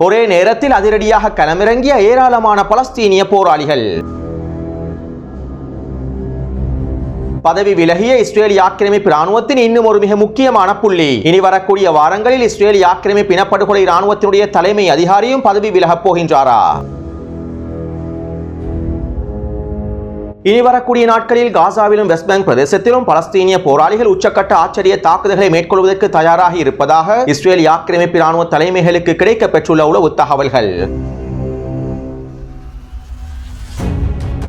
ஒரே நேரத்தில் அதிரடியாக களமிறங்கிய ஏராளமான பலஸ்தீனிய போராளிகள். பதவி விலகிய இஸ்ரேல் ஆக்கிரமிப்பு ராணுவத்தின் இன்னும் ஒரு மிக முக்கியமான புள்ளி. இனி வரக்கூடிய வாரங்களில் இஸ்ரேல் ஆக்கிரமிப்பு இனப்படுகொலை ராணுவத்தினுடைய தலைமை அதிகாரியும் பதவி விலகப் போகின்றாரா? இனி வரக்கூடிய நாட்களில் காசாவிலும் வெஸ்ட் பேங்க் பிரதேசத்திலும் பலஸ்தீனிய போராளிகள் உச்சக்கட்ட ஆச்சரிய தாக்குதல்களை மேற்கொள்வதற்கு தயாராக இருப்பதாக இஸ்ரேல் ஆக்கிரமிப்பு ராணுவ தலைமைகளுக்கு கிடைக்க பெற்றுள்ள உளவு தகவல்கள்.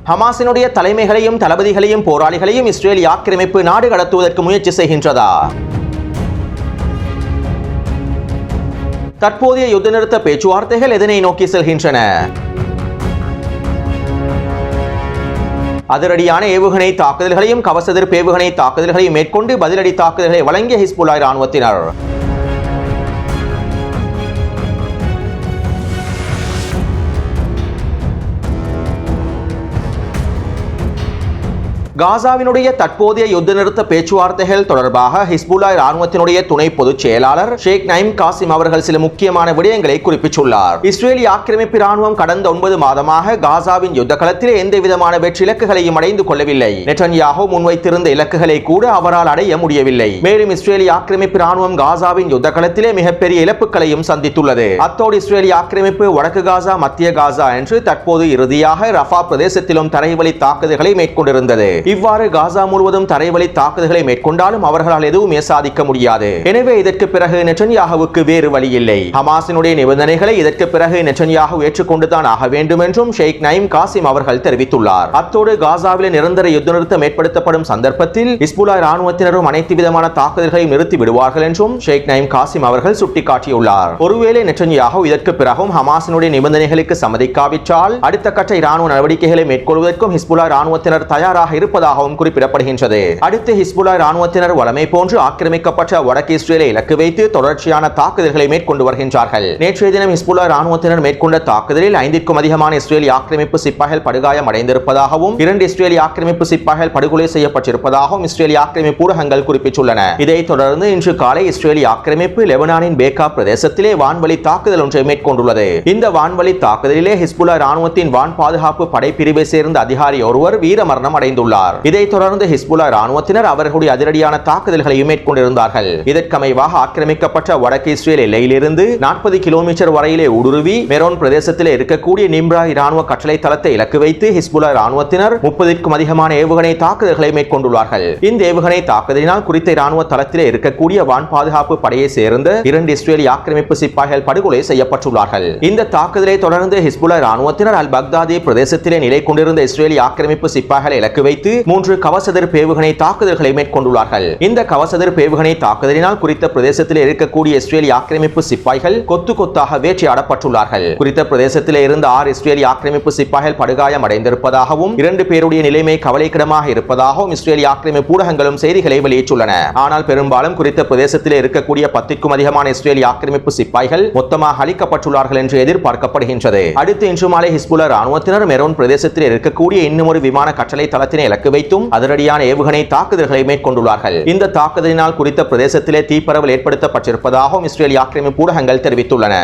ஹமாஸினுடைய தலைமைகளையும் தளபதிகளையும் போராளிகளையும் இஸ்ரேல் ஆக்கிரமிப்பு நாடு கடத்துவதற்கு முயற்சி செய்கின்றதா? தற்போதைய யுத்த நிறுத்த பேச்சுவார்த்தைகள் எதனை நோக்கி செல்கின்றன? அதிரடியான ஏவுகணை தாக்குதல்களையும் கவசதிர் ஏவுகணை தாக்குதல்களையும் மேற்கொண்டு பதிலடி தாக்குதல்களை வழங்கிய ஹிஸ்புல்லாய் ராணுவத்தினர் காசாவினுடைய தற்போதைய யுத்த நிறுத்த பேச்சுவார்த்தைகள் தொடர்பாக ஹிஸ்புல்லா ராணுவத்தினுடைய துணை பொதுச் செயலாளர் ஷேக் நைம் காசிம் அவர்கள் சில முக்கியமான விடயங்களை குறிப்பிட்டுள்ளார். இஸ்ரேலிய ஆக்கிரமிப்பு ராணுவம் கடந்த ஒன்பது மாதமாக காசாவின் யுத்த களத்தில் எந்த விதமான வெற்றி இலக்குகளையும் அடைந்து கொள்ளவில்லை. நெட்டன்யாகோ முன்வைத்திருந்த இலக்குகளை கூட அவரால் அடைய முடியவில்லை. மேலும் இஸ்ரேலிய ஆக்கிரமிப்பு ராணுவம் காசாவின் யுத்த களத்திலே மிகப்பெரிய இழப்புகளையும் சந்தித்துள்ளது. அத்தோடு இஸ்ரேலிய ஆக்கிரமிப்பு வடக்கு காசா மத்திய காசா என்று தற்போது இறுதியாக ரஃபா பிரதேசத்திலும் தரைவழி தாக்குதல்களை மேற்கொண்டிருந்தது. இவ்வாறு காசா முழுவதும் தரைவழி தாக்குதல்களை மேற்கொண்டாலும் அவர்களால் எதுவுமே சாதிக்க முடியாது. எனவே இதற்கு பிறகு நெச்சன்யாகுவுக்கு வேறு வழி இல்லை ஹமாஸினுடைய நிபந்தனைகளை இதற்கு பிறகு நெச்சன்யாகு ஏற்றுக்கொண்டுதான் ஆக வேண்டும் என்றும் ஷேக் நயீம் காசிம் அவர்கள் தெரிவித்துள்ளார். அத்தோடு காசாவில் நிரந்தர யுத்த நிறுத்தம் ஏற்படுத்தப்படும் சந்தர்ப்பத்தில் இஸ்புலா ராணுவத்தினரும் அனைத்து விதமான தாக்குதல்களையும் நிறுத்தி விடுவார்கள் என்றும் ஷேக் நயீம் காசிம் அவர்கள் சுட்டிக்காட்டியுள்ளார். ஒருவேளை நெச்சன்யாகு இதற்கு பிறகும் ஹமாஸினுடைய நிபந்தனைகளுக்கு சம்மதிக்காவிட்டால் அடுத்த கட்ட இராணுவ நடவடிக்கைகளை மேற்கொள்வதற்கும் ஹிஸ்புல்லா ராணுவத்தினர் தயாராக இருப்பதாகவும் குறிப்பிடப்படுகின்றது. அடுத்து ஹிஸ்புல்லா ராணுவத்தினர் வளமை போன்று ஆக்கிரமிக்கப்பட்ட வடக்கு இஸ்ரேலை இலக்கு வைத்து தொடர்ச்சியான தாக்குதல்களை மேற்கொண்டு வருகின்றார்கள். நேற்றைய தினம் ஹிஸ்புல்லா ராணுவத்தினர் மேற்கொண்ட தாக்குதலில் ஐந்திற்கும் அதிகமான இஸ்ரேலி ஆக்கிரமிப்பு சிப்பாய்கள் படுகாயம் அடைந்திருப்பதாகவும் இரண்டு இஸ்ரேலி ஆக்கிரமிப்பு சிப்பாய்கள் படுகொலை செய்யப்பட்டிருப்பதாகவும் இஸ்ரேலி ஆக்கிரமிப்பு ஊடகங்கள் குறிப்பிட்டுள்ளன. இதைத் தொடர்ந்து இன்று காலை இஸ்ரேலி ஆக்கிரமிப்பு லெபனானின் பேக்கா பிரதேசத்திலே வான்வழி தாக்குதல் ஒன்றை மேற்கொண்டுள்ளது. இந்த வான்வழி தாக்குதலிலே ஹிஸ்புல்லா ராணுவத்தின் வான் பாதுகாப்பு படைப்பிரிவை சேர்ந்த அதிகாரி ஒருவர் வீரமரணம் அடைந்துள்ளார். இதைத் தொடர்ந்து ஹிஸ்புல்லா ராணுவத்தினர் அவர்களுடைய அதிரடியான தாக்குதல்களையும் மேற்கொண்டிருந்தார்கள். இதற்கமைவாக ஆக்கிரமிக்கப்பட்ட வடக்கு இஸ்ரேல் எல்லையிலிருந்து நாற்பது கிலோமீட்டர் வரையிலே ஊடுருவி மெரோன் பிரதேசத்தில் இருக்கக்கூடிய நிம்ரா இராணுவ கட்டளை தளத்தை இலக்கு வைத்து ஹிஸ்புல்லா ராணுவத்தினர் முப்பதிற்கும் அதிகமான ஏவுகணை தாக்குதல்களை மேற்கொண்டுள்ளார்கள். இந்த ஏவுகணை தாக்குதலினால் குறித்த இராணுவ தளத்திலே இருக்கக்கூடிய வான் பாதுகாப்பு படையை சேர்ந்த இரண்டு இஸ்ரேலி ஆக்கிரமிப்பு சிப்பாய்கள் படுகொலை செய்யப்பட்டுள்ளார்கள். இந்த தாக்குதலை தொடர்ந்து ஹிஸ்புல்லா ராணுவத்தினர் அல் பக்தாதி பிரதேசத்திலே நிலை கொண்டிருந்த இஸ்ரேலி ஆக்கிரமிப்பு சிப்பாய்களை இலக்கு வைத்து மூன்று கவசதிர் பேவுகணை தாக்குதல்களை மேற்கொண்டுள்ளார்கள். இந்த கவசதிர் பேவுகணை தாக்குதலினால் குறித்த பிரதேசத்தில் இருக்கக்கூடிய இஸ்ரேலி ஆக்கிரமிப்பு சிப்பாய்கள் கொத்து கொத்தாக வேட்டையாடப்பட்டுள்ளார்கள். குறித்த பிரதேசத்தில் இருந்த ஆறு இஸ்ரேலி ஆக்கிரமிப்பு சிப்பாய்கள் படுகாயம் அடைந்திருப்பதாகவும் இரண்டு பேருடைய நிலைமை கவலைக்கிடமாக இருப்பதாகவும் இஸ்ரேலி ஆக்கிரமிப்பு ஊடகங்களும் செய்திகளை வெளியிட்டுள்ளன. ஆனால் பெரும்பாலும் குறித்த பிரதேசத்தில் இருக்கக்கூடிய பத்திற்கும் அதிகமான இஸ்ரேலி ஆக்கிரமிப்பு சிப்பாய்கள் மொத்தமாக அளிக்கப்பட்டுள்ளார்கள் என்று எதிர்பார்க்கப்படுகின்றது. அடுத்து இன்று மாலை ஹிஸ்புல்லா ராணுவத்தினர் மெரோன் பிரதேசத்தில் இருக்கக்கூடிய இன்னும் ஒரு விமான கட்டளை தளத்தினை இலக்கு வைத்தும் அதிரடியான ஏவுகணை தாக்குதல்களை மேற்கொண்டுள்ளார்கள். இந்த தாக்குதலினால் குறித்த பிரதேசத்திலே தீப்பரவல் ஏற்படுத்தப்பட்டிருப்பதாகவும் இஸ்ரேல் ஆக்கிரமிப்பு ஊடகங்கள் தெரிவித்துள்ளன.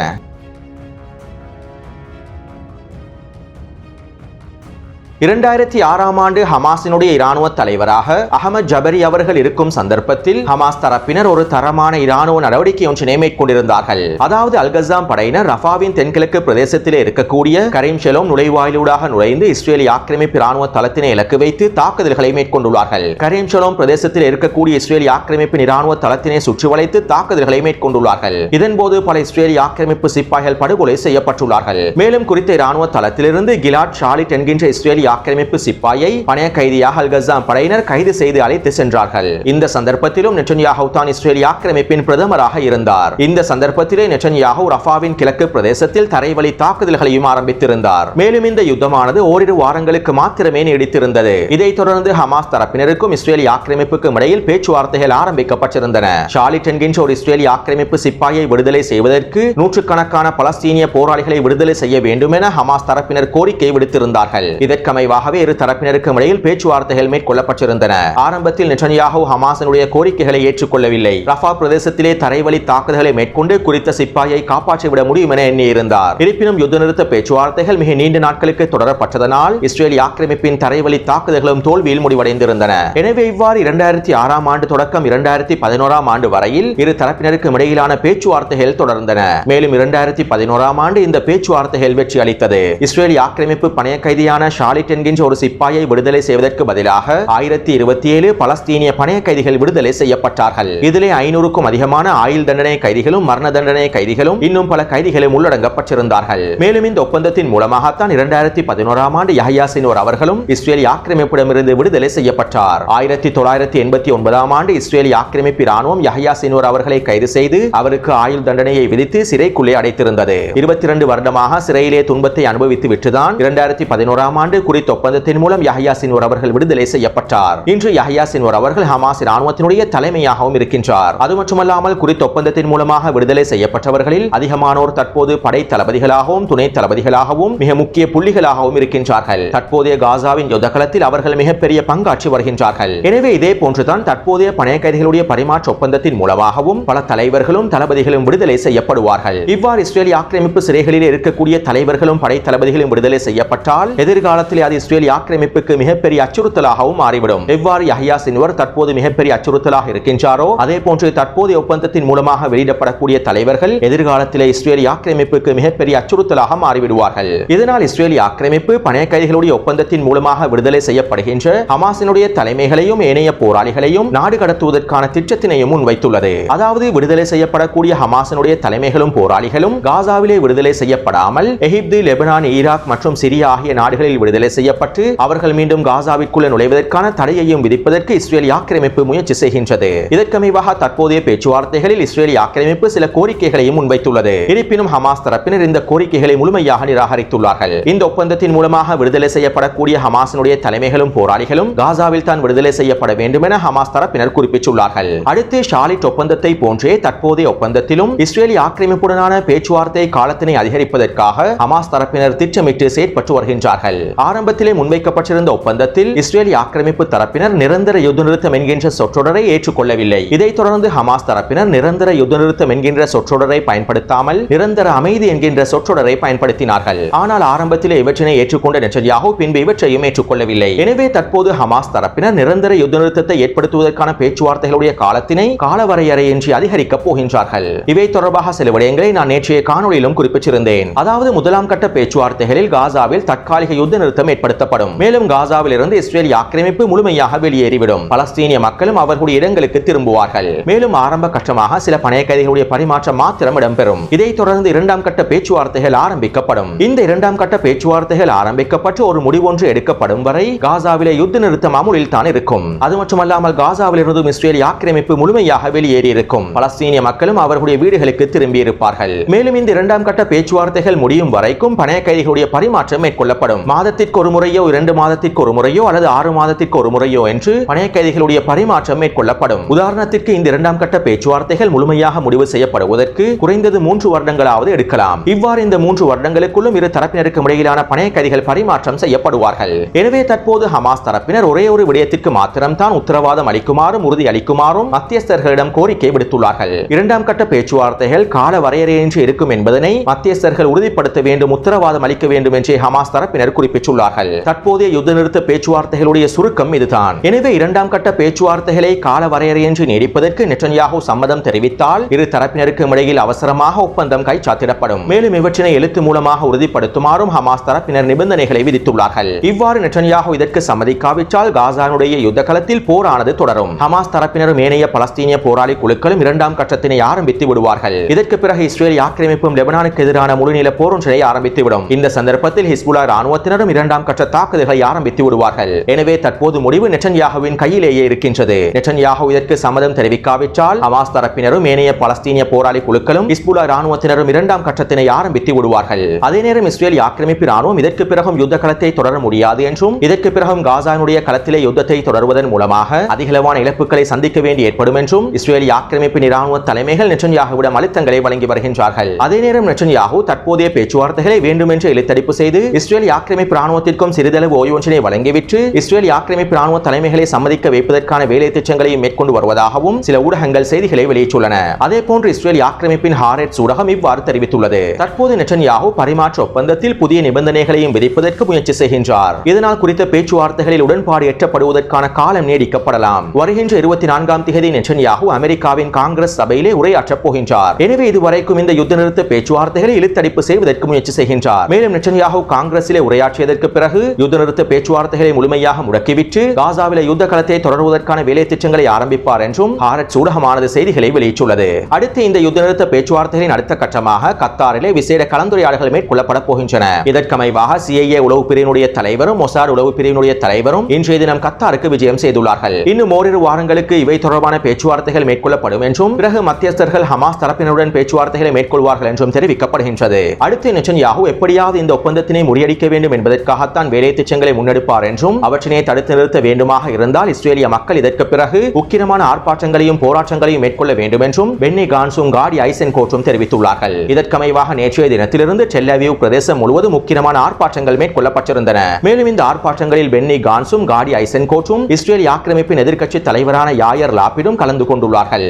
இரண்டாயிரத்தி ஆறாம் ஆண்டு ஹமாஸினுடைய இராணுவ தலைவராக அகமது ஜபரி அவர்கள் இருக்கும் சந்தர்ப்பத்தில் ஹமாஸ் தரப்பினர் ஒரு தரமான இராணுவ நடவடிக்கை ஒன்றினை மேற்கொண்டிருந்தார்கள் அதாவது அல்கசாம் படையினர் ரஃபாவின் தென்கிழக்கு பிரதேசத்திலே இருக்கக்கூடிய கரீம் ஷெலோம் நுழைவாயிலூடாக நுழைந்து இஸ்ரேலி ஆக்கிரமிப்பு இராணுவ தளத்தினை இலக்கு வைத்து தாக்குதல்களை மேற்கொண்டுள்ளார்கள். கரீம் ஷெலோம் பிரதேசத்தில் இருக்கக்கூடிய இஸ்ரேலி ஆக்கிரமிப்பு இராணுவ தளத்தினை சுற்றி வளைத்து தாக்குதல்களை மேற்கொண்டுள்ளார்கள். இதன்போது பல இஸ்ரேலி ஆக்கிரமிப்பு சிப்பாய்கள் படுகொலை செய்யப்பட்டுள்ளார்கள். மேலும் குறித்த இராணுவ தளத்திலிருந்து கிலாட் ஷாலிட் என்கின்ற இஸ்ரேலி ஆக்கிரமிப்பு சிப்பாயை பணைய கைதியாக அல்கசாம் படையினர் கைது செய்து அழைத்து சென்றார்கள். இந்த சந்தர்ப்பத்திலும் நெட்டன்யாஹூ தான் இஸ்ரேலிய ஆக்கிரமிப்பின் பிரதமராக இருந்தார். இந்த சந்தர்ப்பத்திலே நெட்டன்யாஹூ ரஃபாவின் கிழக்கு பிரதேசத்தில் தரைவழி தாக்குதல்களையும் ஆரம்பித்திருந்தார். மேலும் இந்த யுத்தமானது ஓரிரு வாரங்களுக்கு மாத்திரமே நீடித்திருந்தது. இதைத் தொடர்ந்து ஹமாஸ் தரப்பினருக்கும் இஸ்ரேலிய ஆக்கிரமிப்புக்கும் இடையில் பேச்சுவார்த்தைகள் ஆரம்பிக்கப்பட்டிருந்தன. ஷாலி டென்கின்ற ஒரு இஸ்ரேலிய ஆக்கிரமிப்பு சிப்பாயை விடுதலை செய்வதற்கு நூற்றுக்கணக்கான பலஸ்தீனிய போராளிகளை விடுதலை செய்ய வேண்டும் என ஹமாஸ் தரப்பினர் கோரிக்கை விடுத்திருந்தார்கள். இதற்கமை அமைவாகவே இரு தரப்பினருக்கும் இடையில் பேச்சுவார்த்தைகள் மேற்கொள்ளப்பட்டிருந்தன. ஆரம்பத்தில் நெட்டன்யாகு ஹமாசனுடைய கோரிக்கைகளை ஏற்றுக்கொள்ளவில்லை. ரஃபா பிரதேசத்திலே தரைவழி தாக்குதல்களை மேற்கொண்டு குறித்த சிப்பாயை காப்பாற்றிவிட முடியும் என எண்ணியிருந்தார். இருப்பினும் யுத்த நிறுத்த பேச்சுவார்த்தைகள் மிக நீண்ட நாட்களுக்கு தொடரப்பட்டதனால் இஸ்ரேல் ஆக்கிரமிப்பின் தரைவழி தாக்குதல்களும் தோல்வியில் முடிவடைந்திருந்தன. எனவே இவ்வாறு இரண்டாயிரத்தி ஆறாம் ஆண்டு தொடக்கம் இரண்டாயிரத்தி பதினோராம் ஆண்டு வரையில் இரு தரப்பினருக்கும் இடையிலான பேச்சுவார்த்தைகள் தொடர்ந்தன. மேலும் இரண்டாயிரத்தி பதினோராம் ஆண்டு இந்த பேச்சுவார்த்தைகள் வெற்றி அளித்தது. இஸ்ரேல் ஆக்கிரமிப்பு பணைய கைதியான ஷாலிட் என்கின்ற ஒரு சிப்பாயை விடுதலை செய்வதற்கு பதிலாக ஆயிரத்தி இருபத்தி ஏழு பலஸ்தீனிய பணைய கைதிகள் விடுதலை செய்யப்பட்டார்கள். இதிலே ஐநூறுக்கும் அதிகமான ஆயுள் தண்டனை கைதிகளும் மரண தண்டனை கைதிகளும் இன்னும் பல கைதிகளும் உள்ளடங்கப்பட்டிருந்தார்கள். மேலும் இந்த ஒப்பந்தத்தின் மூலமாகத்தான் இரண்டாயிரத்தி பதினோராம் ஆண்டு யஹ்யா சினோர் அவர்களும் இஸ்ரேல் ஆக்கிரமிப்பிடமிருந்து விடுதலை செய்யப்பட்டார். ஆயிரத்தி தொள்ளாயிரத்தி எண்பத்தி ஒன்பதாம் ஆண்டு இஸ்ரேலி ஆக்கிரமிப்பு ராணுவம் யஹ்யா சினோர் அவர்களை கைது செய்து அவருக்கு ஆயுள் தண்டனையை விதித்து சிறைக்குள்ளே அடைத்திருந்தது. இருபத்தி இரண்டு வருடமாக சிறையிலே துன்பத்தை அனுபவித்து விட்டுதான் இரண்டாயிரத்தி பதினோராம் ஆண்டு குறித்த ஒப்பந்தத்தின் மூலம் யஹ்யா சின்வர் அவர்கள் விடுதலை செய்யப்பட்டார். இன்று யஹ்யா சின்வர் அவர்கள் ஹமாஸ் ராணுவத்தினுடைய தலைமையாகவும் இருக்கின்றார். அது மட்டுமல்லாமல் குறித்த ஒப்பந்தத்தின் மூலமாக விடுதலை செய்யப்பட்டவர்களில் அதிகமானோர் தற்போது படை தளபதிகளாகவும் துணை தளபதிகளாகவும் மிக முக்கிய புள்ளிகளாகவும் இருக்கின்றார்கள். தற்போதைய காசாவின் யுத்தகலத்தில் அவர்கள் மிகப்பெரிய பங்காற்றி வருகின்றார்கள். எனவே இதே போன்றுதான் தற்போதைய பணைய கைதிகளுடைய பரிமாற்ற ஒப்பந்தத்தின் மூலமாகவும் பல தலைவர்களும் தளபதிகளும் விடுதலை செய்யப்படுவார்கள். இவ்வாறு இஸ்ரேலிய ஆக்கிரமிப்பு சிறைகளில் இருக்கக்கூடிய தலைவர்களும் படை தளபதிகளும் விடுதலை செய்யப்பட்டால் எதிர்காலத்தில் அது இஸ்ரேலிய ஆக்கிரமிப்புக்கு மிகப்பெரிய அச்சுறுத்தலாகவும் மாறிவிடும். எவ்வாறு யஹியா சின்வர் தற்போது மிகப்பெரிய அச்சுறுத்தலாக இருக்கின்றாரோ அதே போன்று தற்போதைய ஒப்பந்தத்தின் மூலமாக வெளியிடப்படக்கூடிய தலைவர்கள் எதிர்காலத்தில் இஸ்ரேலிய ஆக்கிரமிப்புக்கு மிகப்பெரிய அச்சுறுத்தலாக மாறிவிடுவார்கள். இதனால் இஸ்ரேலிய ஆக்கிரமிப்பு பணைய கைதிகளுடைய ஒப்பந்தத்தின் மூலமாக விடுதலை செய்யப்படுகின்ற ஹமாசினுடைய தலைமைகளையும் ஏனைய போராளிகளையும் நாடு கடத்துவதற்கான திட்டத்தினையும் முன்வைத்துள்ளது. அதாவது விடுதலை செய்யப்படக்கூடிய ஹமாசினுடைய தலைமைகளும் போராளிகளும் காசாவிலே விடுதலை செய்யப்படாமல் எகிப்து லெபனான் ஈராக் மற்றும் சிரியா ஆகிய நாடுகளில் விடுதலை செய்யப்பட்டு அவர்கள் மீண்டும் காசாவிற்குள்ள நுழைவதற்கான தடையையும் விதிப்பதற்கு இஸ்ரேல் ஆக்கிரமிப்பு முயற்சி செய்கின்றது. இதற்கமைவாக தற்போதைய பேச்சுவார்த்தைகளில் இஸ்ரேல் ஆக்கிரமிப்பு சில கோரிக்கைகளையும் முன்வைத்துள்ளது. இருப்பினும் ஹமாஸ் தரப்பினர் இந்த கோரிக்கைகளை முழுமையாக நிராகரித்துள்ளார்கள். இந்த ஒப்பந்தத்தின் மூலமாக விடுதலை செய்யப்படக்கூடிய ஹமாஸினுடைய தலைமைகளும் போராளிகளும் காசாவில் தான் விடுதலை செய்யப்பட வேண்டும் என ஹமாஸ் தரப்பினர் குறிப்பிட்டுள்ளார்கள். அடுத்து ஷாலிட் ஒப்பந்தத்தை போன்றே தற்போதைய ஒப்பந்தத்திலும் இஸ்ரேலி ஆக்கிரமிப்புடனான பேச்சுவார்த்தை காலத்தினை அதிகரிப்பதற்காக ஹமாஸ் தரப்பினர் திட்டமிட்டு செயற்பட்டு வருகின்றார்கள். ஆரம்பத்திலே முன்வைக்கப்பட்டிருந்த ஒப்பந்தத்தில் இஸ்ரேலி ஆக்கிரமிப்பு தரப்பினர் நிரந்தர யுத்த நிறுத்தம் என்கின்ற சொற்றொடரை ஏற்றுக்கொள்ளவில்லை. இதைத் தொடர்ந்து ஹமாஸ் தரப்பினர் நிரந்தர யுத்த நிறுத்தம் என்கின்ற சொற்றொடரை பயன்படுத்தாமல் நிரந்தர அமைதி என்கின்ற சொற்றொடரை பயன்படுத்தினார்கள். ஆனால் ஆரம்பத்திலே இவற்றினை ஏற்றுக்கொண்ட நெச்சன்யாகு பின்பு இவற்றையும் ஏற்றுக்கொள்ளவில்லை. எனவே தற்போது ஹமாஸ் தரப்பினர் நிரந்தர யுத்த நிறுத்தத்தை ஏற்படுத்துவதற்கான பேச்சுவார்த்தைகளுடைய காலத்தினை காலவரையறையின்றி அதிகரிக்கப் போகின்றார்கள். இவை தொடர்பாக சில விடயங்களை நான் நேற்றைய காணொலியிலும் குறிப்பிட்டிருந்தேன். அதாவது முதலாம் கட்ட பேச்சுவார்த்தைகளில் காசாவில் தற்காலிக யுத்த நிறுத்தம் ஏற்படுத்தப்படும். மேலும் காசாவில் இருந்து இஸ்ரேல் ஆக்கிரமிப்பு முழுமையாக வெளியேறிவிடும். பலஸ்தீனிய மக்களும் அவர்களுடைய இடங்களுக்கு திரும்புவார்கள். மேலும் ஆரம்ப கட்டமாக சில பணைய கைதிகளுடைய பரிமாற்றம் மாத்திரம் இடம்பெறும். இதைத் தொடர்ந்து இரண்டாம் கட்ட பேச்சுவார்த்தைகள் ஆரம்பிக்கப்படும். இந்த இரண்டாம் கட்ட பேச்சுவார்த்தைகள் ஆரம்பிக்கப்பட்டு ஒரு முடிவொன்று எடுக்கப்படும் வரை காசாவிலே யுத்த நிறுத்தம் அமுலில் தான் இருக்கும். அது மட்டுமல்லாமல் காசாவில் இருந்தும் இஸ்ரேல் ஆக்கிரமிப்பு முழுமையாக வெளியேறி இருக்கும் பலஸ்தீனிய மக்களும் அவர்களுடைய வீடுகளுக்கு திரும்பி இருப்பார்கள் மேலும் இந்த இரண்டாம் கட்ட பேச்சுவார்த்தைகள் முடியும் வரைக்கும் பணைய கைதிகளுடைய பரிமாற்றம் மேற்கொள்ளப்படும். மாதத்திற்கு மாதத்திற்கு ஒரு முறையோ இரண்டு மாதத்திற்கு ஒரு முறையோ அல்லது ஆறு மாதத்திற்கு ஒரு முறையோ என்று பணைய கைதிகளுடைய பரிமாற்றம் மேற்கொள்ளப்படும். உதாரணத்திற்கு இந்த இரண்டாம் கட்ட பேச்சுவார்த்தைகள் முழுமையாக முடிவு செய்யப்படுவதற்கு குறைந்தது மூன்று வருடங்களாவது எடுக்கலாம். இவ்வாறு இந்த மூன்று வருடங்களுக்குள்ளும் இரு தரப்பினருக்கும் இடையிலான பணைய கைதிகள் பரிமாற்றம் செய்யப்படுவார்கள். எனவே தற்போது ஹமாஸ் தரப்பினர் ஒரே ஒரு விடயத்திற்கு மாத்திரம்தான் உத்தரவாதம் அளிக்குமாறும் உறுதி அளிக்குமாறும் மத்தியஸ்தர்களிடம் கோரிக்கை விடுத்துள்ளார்கள். இரண்டாம் கட்ட பேச்சுவார்த்தைகள் கால வரையறையின்றி இருக்கும் என்பதனை மத்தியஸ்தர்கள் உறுதிப்படுத்த வேண்டும் உத்தரவாதம் அளிக்க வேண்டும் என்று ஹமாஸ் தரப்பினர் குறிப்பிட்டுள்ளார் குறிப்பிட்டுள்ளார்கள் தற்போதைய யுத்த நிறுத்த பேச்சுவார்த்தைகளுடைய சுருக்கம் இதுதான். எனவே இரண்டாம் கட்ட பேச்சுவார்த்தைகளை கால வரையறையின்றி நீடிப்பதற்கு நெட்டன்யாகு சம்மதம் தெரிவித்தால் இரு தரப்பினருக்கும் இடையில் அவசரமாக ஒப்பந்தம் கைச்சாத்திடப்படும் மேலும் இவற்றினை எழுத்து மூலமாக உறுதிப்படுத்துமாறும் ஹமாஸ் தரப்பினர் நிபந்தனைகளை விதித்துள்ளார்கள். இவ்வாறு நெட்டன்யாகு இதற்கு சம்மதிக்காவிட்டால் காசானுடைய யுத்த களத்தில் போரானது தொடரும். ஹமாஸ் தரப்பினரும் ஏனைய பலஸ்தீனிய போராளி குழுக்களும் இரண்டாம் கட்டத்தினை ஆரம்பித்து விடுவார்கள். இதற்கு பிறகு இஸ்ரேல் ஆக்கிரமிப்பும் லெபனானுக்கு எதிரான முழுநில போரொன்றை ஆரம்பித்துவிடும். இந்த சந்தர்ப்பத்தில் ஹிஸ்புல்லா ராணுவத்தினரும் இரண்டாம் இரண்டாம் கட்ட தாக்குதல்களை ஆரம்பித்து விடுவார்கள். எனவே தற்போது முடிவு நெட்டன்யாகுவின் கையிலேயே இருக்கின்றது. நெட்டன்யாகு இதற்கு சம்மதம் தெரிவிக்காவிட்டால் ஹமாஸ் தரப்பினரும் ஏனைய பலஸ்தீனிய போராளி குழுக்களும் இஸ்புலா ராணுவத்தினரும் இரண்டாம் கட்டத்தினை ஆரம்பித்து விடுவார்கள். அதே நேரம் இஸ்ரேல் ஆக்கிரமிப்பு ராணுவம் இதற்கு பிறகும் யுத்த களத்தை தொடர முடியாது என்றும் இதற்கு பிறகும் காசானுடைய களத்திலே யுத்தத்தை தொடர்வதன் மூலமாக அதிகளவான இழப்புகளை சந்திக்க வேண்டி ஏற்படும் என்றும் இஸ்ரேல் ஆக்கிரமிப்பு ராணுவ தலைமைகள் நெட்டன்யாகுவிடம் அழுத்தங்களை வழங்கி வருகின்றார்கள். அதே நேரம் நெட்டன்யாகு தற்போதைய பேச்சுவார்த்தைகளை வேண்டுமென்று இழுத்தடிப்பு செய்து இஸ்ரேல் ஆக்கிரமிப்பு ராணுவத்தை ராணுவத்திற்கும் சிறிதளவு ஓய்வொன்றினை வழங்கிவிட்டு இஸ்ரேல் ஆக்கிரமிப்பு ராணுவ தலைமைகளை சம்மதிக்க வைப்பதற்கான வேலை திட்டங்களையும் மேற்கொண்டு வருவதாகவும் சில ஊடகங்கள் செய்திகளை வெளியிட்டுள்ளன. அதே போன்று இஸ்ரேல் ஆக்கிரமிப்பின் ஹாரெட்ஸ் ஊடகம் இவ்வாறு தெரிவித்துள்ளது. தற்போது நெட்டன்யாகு பரிமாற்ற ஒப்பந்தத்தில் புதிய நிபந்தனைகளையும் விதிப்பதற்கு முயற்சி செய்கின்றார். இதனால் குறித்த பேச்சுவார்த்தைகளில் உடன்பாடு எட்டப்படுவதற்கான காலம் நீடிக்கப்படலாம். வருகின்ற இருபத்தி நான்காம் தேதி நெட்டன்யாகு அமெரிக்காவின் காங்கிரஸ் சபையிலே உரையாற்றப் போகின்றார். எனவே இதுவரைக்கும் இந்த யுத்த நிறுத்த பேச்சுவார்த்தைகளை இழுத்தடிப்பு செய்வதற்கு முயற்சி செய்கின்றார். மேலும் நெட்டன்யாகு காங்கிரசிலே உரையாற்றியதற்கு பிறகு யுத்த நிறுத்த பேச்சுவார்த்தைகளை முழுமையாக முடக்கிவிட்டு காசாவில யுத்த களத்தை தொடர்வதற்கான வேலை திட்டங்களை ஆரம்பிப்பார் என்றும் ஹாரட் ஊடகமானது செய்திகளை வெளியிட்டுள்ளது. அடுத்து இந்த யுத்த நிறுத்த பேச்சுவார்த்தைகளின் அடுத்த கட்டமாக கத்தாரிலே விசேட கலந்துரையாடல்கள் மேற்கொள்ளப்பட போகின்றன. இதற்கமைவாக சிஐஏ உளவு பிரிவினுடைய தலைவரும் மொசார் உளவு பிரிவினுடைய தலைவரும் இன்றைய தினம் கத்தாருக்கு விஜயம் செய்துள்ளார்கள். இன்னும் ஓரிரு வாரங்களுக்கு இவை தொடர்பான பேச்சுவார்த்தைகள் மேற்கொள்ளப்படும் என்றும் பிறகு மத்தியஸ்தர்கள் ஹமாஸ் தரப்பினருடன் பேச்சுவார்த்தைகளை மேற்கொள்வார்கள் என்றும் தெரிவிக்கப்படுகின்றது. அடுத்து நெச்சன்யாகு எப்படியாவது இந்த ஒப்பந்தத்தினை முறியடிக்க வேண்டும் என்பதற்காக வேலை திட்டங்களை முன்னெடுப்பார் என்றும் அவற்றினை தடுத்து நிறுத்த வேண்டுமாக இருந்தால் இஸ்ரேலிய மக்கள் இதற்கு பிறகு உக்கிரமான ஆர்ப்பாட்டங்களையும் போராட்டங்களையும் மேற்கொள்ள வேண்டும் என்றும் பென்னி கான்சும் காடி ஐசன் கோற்றும் தெரிவித்துள்ளார்கள். இதற்கமைவாக நேற்றைய தினத்திலிருந்து செல்லவியூ பிரதேசம் முழுவதும் முக்கியமான ஆர்ப்பாட்டங்கள் மேற்கொள்ளப்பட்டிருந்தன. மேலும் இந்த ஆர்ப்பாட்டங்களில் பென்னி கான்சும் காடி ஐசன் கோற்றும் இஸ்ரேல் ஆக்கிரமிப்பின் எதிர்க்கட்சி தலைவரான யாயர் லாப்பிடும் கலந்து கொண்டுள்ளார்கள்.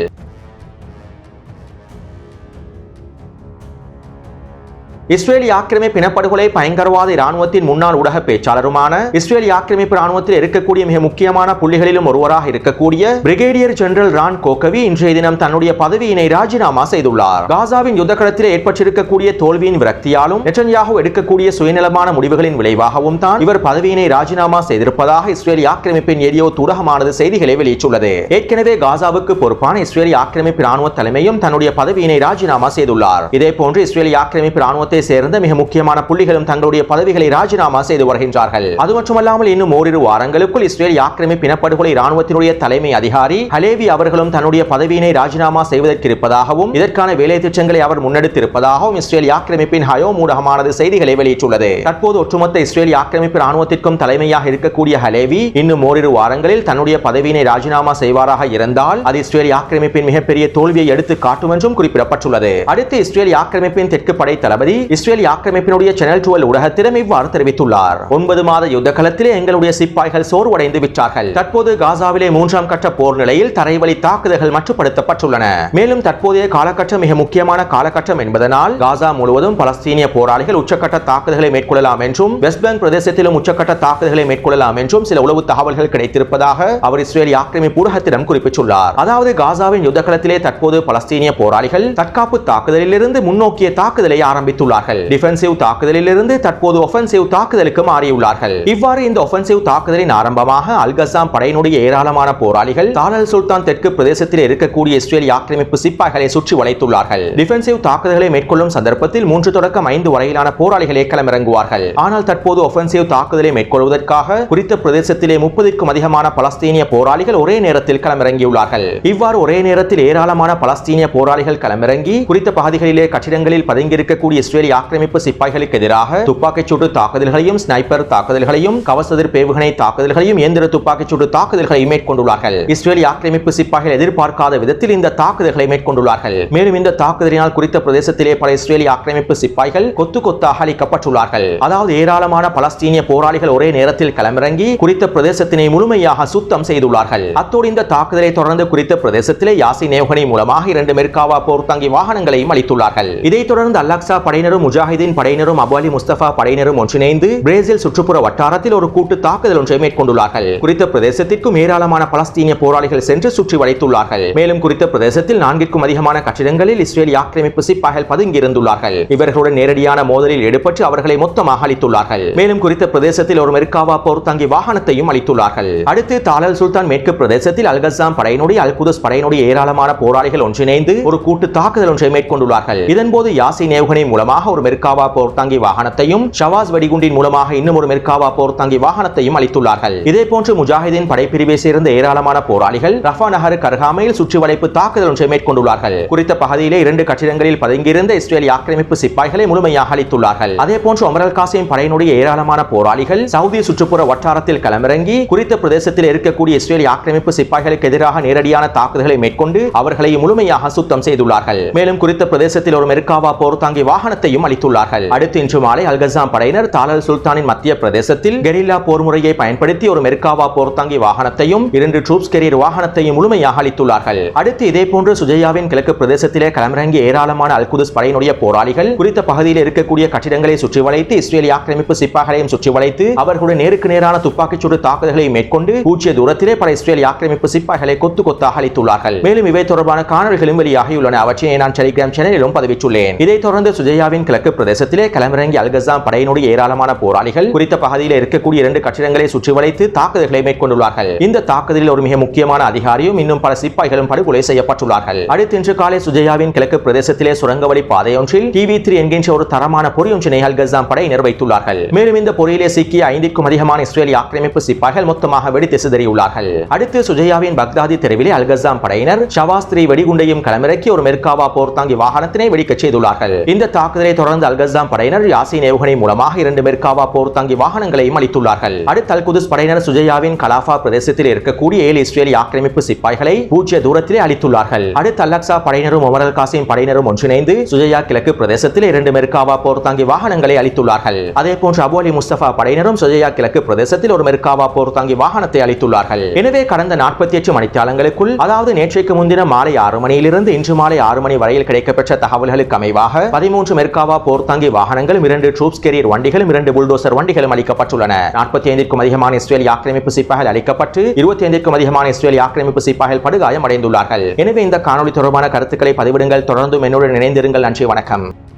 இஸ்ரேலி ஆக்கிரமிப்பு இனப்படுகொலை பயங்கரவாத இராணுவத்தின் முன்னாள் ஊடக பேச்சாளருமான இஸ்ரேலி ஆக்கிரமிப்பு ராணுவத்தில் இருக்கக்கூடிய மிக முக்கியமான புள்ளிகளிலும் ஒருவராக இருக்கக்கூடிய பிரிகேடியர் ஜெனரல் ரான் கோகவி இன்றைய தினம் தன்னுடைய பதவியினை ராஜினாமா செய்துள்ளார். காசாவின் யுத்தகலத்தில் ஏற்பட்டிருக்கக்கூடிய தோல்வியின் விரக்தியாலும் நெட்டன்யாகு எடுக்கக்கூடிய சுயநலமான முடிவுகளின் விளைவாகவும் தான் இவர் பதவியினை ராஜினாமா செய்திருப்பதாக இஸ்ரேலி ஆக்கிரமிப்பின் எரியோ ஊடகமானது செய்திகளை வெளியிட்டுள்ளது. ஏற்கனவே காசாவுக்கு பொறுப்பான இஸ்ரேலி ஆக்கிரமிப்பு ராணுவ தலைமையும் தன்னுடைய பதவியினை ராஜினாமா செய்துள்ளார். இதே போன்று இஸ்ரேலி ஆக்கிரமிப்பு ராணுவத்தை சேர்ந்த மிக முக்கியமான புள்ளிகளும் தங்களுடைய பதவிகளை ராஜினாமா செய்து வருகின்றார்கள். அது மட்டுமல்லாமல் இன்னும் ஓரிரு வாரங்களுக்குள் இஸ்ரேல் ஆக்கிரமிப்பு இனப்படுகொலை ராணுவத்தினுடைய தலைமை அதிகாரி ஹலேவி அவர்களும் தன்னுடைய பதவியினை ராஜினாமா செய்வதற்கு இருப்பதாகவும் இதற்கான வேலை திட்டங்களை அவர் முன்னெடுத்திருப்பதாகவும் இஸ்ரேல் ஆக்கிரமிப்பின் ஹயோ ஊடகமானது செய்திகளை வெளியிட்டுள்ளது. தற்போது ஒட்டுமொத்த இஸ்ரேல் ஆக்கிரமிப்பு ராணுவத்திற்கும் தலைமையாக இருக்கக்கூடிய ஹலேவி இன்னும் ஓரிரு வாரங்களில் தன்னுடைய பதவியினை ராஜினாமா செய்வாராக இருந்தால் அது இஸ்ரேல் ஆக்கிரமிப்பின் மிகப்பெரிய தோல்வியை எடுத்து காட்டும் என்றும் குறிப்பிடப்பட்டுள்ளது. அடுத்து இஸ்ரேல் ஆக்கிரமிப்பின் தெற்கு படை தளபதி இஸ்ரேல் ஆக்கிரமிப்பினுடைய சேனல் டுவெல் ஊடகத்திடம் இவ்வாறு தெரிவித்துள்ளார். ஒன்பது மாத யுத்த களத்திலே எங்களுடைய சிப்பாய்கள் சோர்வடைந்து விட்டார்கள். தற்போது காசாவிலே மூன்றாம் கட்ட போர் நிலையில் தரைவழி தாக்குதல்கள் மட்டுப்படுத்தப்பட்டுள்ளன. மேலும் தற்போதைய காலகட்டம் மிக முக்கியமான காலகட்டம் என்பதனால் காசா முழுவதும் பலஸ்தீனிய போராளிகள் உச்சக்கட்ட தாக்குதல்களை மேற்கொள்ளலாம் என்றும் வெஸ்ட் பேங்க் பிரதேசத்திலும் உச்சக்கட்ட தாக்குதல்களை மேற்கொள்ளலாம் என்றும் சில உளவு தகவல்கள் கிடைத்திருப்பதாக அவர் இஸ்ரேல் ஆக்கிரமிப்பு ஊடகத்திடம் குறிப்பிட்டுள்ளார். அதாவது காசாவின் யுத்த காலத்திலே தற்போது பலஸ்தீனிய போராளிகள் தற்காப்பு தாக்குதலிலிருந்து முன்னோக்கிய தாக்குதலை ஆரம்பித்துள்ளார் ஆரம்பித்துள்ளார்கள் டிஃபென்சிவ் தாக்குதலிலிருந்து தற்போது ஒஃபென்சிவ் தாக்குதலுக்கு மாறியுள்ளார்கள். இவ்வாறு இந்த ஒஃபென்சிவ் தாக்குதலின் ஆரம்பமாக அல்கசாம் படையினுடைய ஏராளமான போராளிகள் தாலல் சுல்தான் தெற்கு பிரதேசத்தில் இருக்கக்கூடிய இஸ்ரேல் ஆக்கிரமிப்பு சிப்பாய்களை சுற்றி வளைத்துள்ளார்கள். டிஃபென்சிவ் தாக்குதலை மேற்கொள்ளும் சந்தர்ப்பத்தில் மூன்று தொடக்கம் ஐந்து வரையிலான போராளிகளே களமிறங்குவார்கள். ஆனால் தற்போது ஒஃபென்சிவ் தாக்குதலை மேற்கொள்வதற்காக குறித்த பிரதேசத்திலே முப்பதுக்கும் அதிகமான பலஸ்தீனிய போராளிகள் ஒரே நேரத்தில் களமிறங்கியுள்ளார்கள். இவ்வாறு ஒரே நேரத்தில் ஏராளமான பலஸ்தீனிய போராளிகள் களமிறங்கி குறித்த பகுதிகளிலே கட்டிடங்களில் பதுங்கியிருக்கக்கூடிய இஸ்ரேலி ஆக்கிரமிப்பு சிப்பாய்களுக்கு எதிராக துப்பாக்கிச் சூட்டு தாக்குதல்களையும் ஸ்னைப்பர் தாக்குதல்களையும் கவசதிர் பேவுகணை தாக்குதல்களையும் இயந்திர துப்பாக்கிச் சூட்டு தாக்குதல்களையும் மேற்கொண்டுள்ளார்கள். இஸ்ரேலி ஆக்கிரமிப்பு சிப்பாய்கள் எதிர்பார்க்காத விதத்தில் இந்த தாக்குதல்களை மேற்கொண்டுள்ளார்கள். மேலும் இந்த தாக்குதலினால் குறித்த பிரதேசத்திலே பல இஸ்ரேலிய ஆக்கிரமிப்பு சிப்பாய்கள் கொத்து கொத்தாக அளிக்கப்பட்டுள்ளார்கள். அதாவது ஏராளமான பலஸ்தீனிய போராளிகள் ஒரே நேரத்தில் களமிறங்கி குறித்த பிரதேசத்தினை முழுமையாக சுத்தம் செய்துள்ளார்கள். அத்தோடு இந்த தாக்குதலை தொடர்ந்து குறித்த பிரதேசத்திலே யாசி நேவகணை மூலமாக இரண்டு மெர்காவா போர் தங்கி வாகனங்களையும் அளித்துள்ளார்கள். இதைத் தொடர்ந்து அல்லாக்சா படையினர் படையினரும் முஜாஹிதீன் படையினரும் அபு அலி முஸ்தபா படையினரும் ஒன்றிணைந்து பிரேசில் சுற்றுப்புற வட்டாரத்தில் ஒரு கூட்டு தாக்குதல் ஒன்றை மேற்கொண்டுள்ளார்கள். குறித்த பிரதேசத்திற்கும் ஏராளமான பலஸ்தீனிய போராளிகள் சென்று சுற்றி வளைத்துள்ளார்கள். மேலும் குறித்த பிரதேசத்தில் நான்கிற்கும் அதிகமான கட்டிடங்களில் இஸ்ரேல் ஆக்கிரமிப்பு சிப்பாய்கள் பதுங்கியிருந்துள்ளார்கள். இவர்களுடன் நேரடியான மோதலில் ஈடுபட்டு அவர்களை மொத்தமாக அளித்துள்ளார்கள் மேலும் குறித்த பிரதேசத்தில் ஒரு மெர்காவா போர் தங்கி வாகனத்தையும் அளித்துள்ளார்கள் அடுத்து தாலல் சுல்தான் மேற்கு பிரதேசத்தில் அல்கசாம் படையினுடைய அல் குதஸ் படையினுடைய ஏராளமான போராளிகள் ஒன்றிணைந்து ஒரு கூட்டு தாக்குதல் ஒன்றை மேற்கொண்டுள்ளார்கள். இதன்போது யாசி நேவுகனை மூலமாக மூலமாக ஒரு மெர்காவா போர் தங்கி வாகனத்தையும் ஷவாஸ் வெடிகுண்டின் மூலமாக இன்னும் ஒரு மெர்காவா போர் தங்கி வாகனத்தையும் அளித்துள்ளார்கள். இதே போன்று முஜாஹிதீன் படைப்பிரிவை சேர்ந்த ஏராளமான போராளிகள் ரஃபா நகர் கர்ஹாமையில் சுற்றி வளைப்பு தாக்குதல் ஒன்றை மேற்கொண்டுள்ளார்கள். குறித்த பகுதியிலே இரண்டு கட்டிடங்களில் பதுங்கியிருந்த இஸ்ரேல் ஆக்கிரமிப்பு சிப்பாய்களை முழுமையாக அளித்துள்ளார்கள் அதே போன்று அமரல் காசிம் படையினுடைய ஏராளமான போராளிகள் சவுதி சுற்றுப்புற வட்டாரத்தில் களமிறங்கி குறித்த பிரதேசத்தில் இருக்கக்கூடிய இஸ்ரேல் ஆக்கிரமிப்பு சிப்பாய்களுக்கு எதிராக நேரடியான தாக்குதல்களை மேற்கொண்டு அவர்களை முழுமையாக சுத்தம் செய்துள்ளார்கள். மேலும் குறித்த பிரதேசத்தில் ஒரு மெர்காவா போர் தாங்கி வாகனத்தை வாகனத்தையும் அளித்துள்ளார்கள். அடுத்து இன்று மாலை அல்கசாம் படையினர் தாலல் சுல்தானின் மத்திய பிரதேசத்தில் கெரில்லா போர் முறையை பயன்படுத்தி ஒரு மெர்காவா போர்த்தாங்கி வாகனத்தையும் இரண்டு ட்ரூப்ஸ் கெரியர் வாகனத்தையும் முழுமையாக அளித்துள்ளார்கள். அடுத்து இதேபோன்று சுஜயாவின் கிழக்கு பிரதேசத்திலே களமிறங்கிய ஏராளமான அல்குதுஸ் படையினுடைய போராளிகள் குறித்த பகுதியில் இருக்கக்கூடிய கட்டிடங்களை சுற்றி வளைத்து இஸ்ரேலிய ஆக்கிரமிப்பு சிப்பாக்களையும் சுற்றி வளைத்து அவர்களுடைய நேருக்கு நேரான துப்பாக்கிச் சூடு தாக்குதல்களை மேற்கொண்டு பூஜ்ய தூரத்திலே பல இஸ்ரேலிய ஆக்கிரமிப்பு சிப்பாய்களை கொத்து கொத்தாக அளித்துள்ளார்கள். மேலும் இவை தொடர்பான காணொலிகளும் வெளியாகியுள்ளன. அவற்றை நான் டெலிகிராம் சேனலிலும் பதிவிட்டுள்ளேன். இதைத் தொடர்ந்து சுஜயாவின் கிழக்கு பிரதேசத்திலே களமிறங்கி அல்கசாம் படையினுடைய ஏராளமான போராளிகள் குறித்த பகுதியில் இருக்கக்கூடிய இரண்டு கட்டிடங்களை சுற்றி வளைத்து தாக்குதல்களை மேற்கொண்டுள்ளார்கள். இந்த தாக்குதலில் ஒரு மிக முக்கியமான அதிகாரியும் இன்னும் பல சிப்பாய்களும் படுகொலை செய்யப்பட்டுள்ளார்கள். அடுத்து இன்று காலை சுஜயாவின் கிழக்கு பிரதேசத்திலே சுரங்கவழி பாதையொன்றில் டிவி த்ரீ என்கின்ற ஒரு தரமான பொறியொன்றினை அல்கசாம் படை வைத்துள்ளார்கள் மேலும் இந்த பொறியிலே சிக்கிய ஐந்திற்கும் அதிகமான இஸ்ரேலிய ஆக்கிரமிப்பு சிப்பாய்கள் மொத்தமாக வெடித்து சிதறியுள்ளார்கள். அடுத்து சுஜயாவின் பக்தாதி தெருவிலே அல்கசாம் படையினர் ஷவாஸ்திரி வெடிகுண்டையும் களமிறக்கி ஒரு மெர்காவா போர் தாங்கி வாகனத்தினை வெடிக்கச் செய்துள்ளார்கள். இந்த தாக்குதலை தொடர்ந்து அல்கஸ்தாம் படையினர் யாசின் ஏவுகணை மூலமாக இரண்டு மெர்காவா தங்கி வாகனங்களையும் அளித்துள்ளார்கள். அடுத்து அல்குதுஸ் படையினர் சுஜயாவின் கலாஃபா பிரதேசத்தில் இருக்கக்கூடிய ஏழு இஸ்ரேலிய ஆக்கிரமிப்பு சிப்பாய்களை பூஜ்ய தூரத்திலே அளித்துள்ளார்கள். அடுத்து அல்லக்சா படையினரும் ஒமரல் காசிம் படையினரும் ஒன்றிணைந்து சுஜயா கிழக்கு பிரதேசத்தில் இரண்டு மெர்காவா போர்த்தாங்கி வாகனங்களை அளித்துள்ளார்கள். அதே போன்று அபு அலி முஸ்தபா படையினரும் சுஜயா கிழக்கு பிரதேசத்தில் ஒரு மெர்காவா போர்த்தாங்கி வாகனத்தை அளித்துள்ளார்கள். எனவே கடந்த நாற்பத்தி எட்டு மணித்தாளங்களுக்குள் அதாவது நேற்றைக்கு முன்தினம் மாலை ஆறு மணியிலிருந்து இன்று மாலை ஆறு மணி வரையில் கிடைக்கப்பெற்ற தகவல்களுக்கு அமைவாக பதிமூன்று வா போர் தங்கி வாகனங்களும் இரண்டு ட்ரூப்ஸ் கெரியர் வண்டிகளும் இரண்டு புல்டோசர் வண்டிகளும் அளிக்கப்பட்டுள்ளன. நாற்பத்தி ஐந்திற்கும் அதிகமான இஸ்ரேலிய ஆக்கிரமிப்பு சிப்பாய்கள் அளிக்கப்பட்டு இருபத்தி ஐந்திற்கும் அதிகமான இஸ்ரேலிய ஆக்கிரமிப்பு சிப்பாய்கள் படுகாயம் அடைந்துள்ளார்கள் எனவே இந்த காணொலி தொடர்பான கருத்துக்களை பதிவிடுங்கள். தொடர்ந்தும் என்னுடன் இணைந்திருங்கள். நன்றி வணக்கம்.